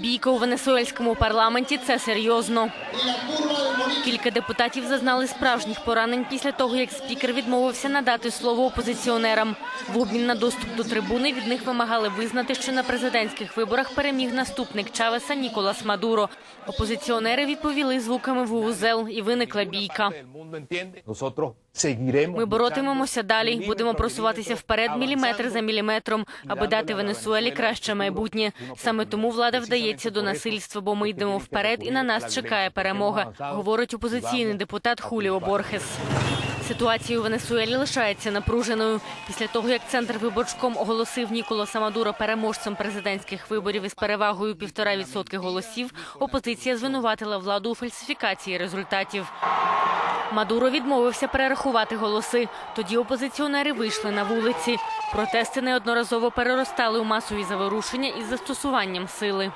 Бійка у венесуельському парламенті це серйозно. Кілька депутатів зазнали справжніх поранень після того, як спікер відмовився надати слово опозиціонерам. В обмін на доступ до трибуни від них вимагали визнати, що на президентських виборах переміг наступник Чавеса Ніколас Мадуро. Опозиціонери відповіли звуками вувузел і виникла бійка. Ми боротимемося далі, будемо просуватися вперед міліметр за міліметром, аби дати Венесуелі краще майбутнє. Саме тому влада вдається до насильства, бо ми йдемо вперед, і на нас чекає перемога, говорить опозиційний депутат Хуліо Борхес. Ситуація у Венесуелі лишається напруженою. Після того, як центр виборчком оголосив Ніколаса Мадуро переможцем президентських виборів із перевагою півтора відсотки голосів, опозиція звинуватила владу у фальсифікації результатів. Мадуро відмовився перерахувати голоси. Тоді опозиціонери вийшли на вулиці. Протести неодноразово переростали у масові заворушення із застосуванням сили.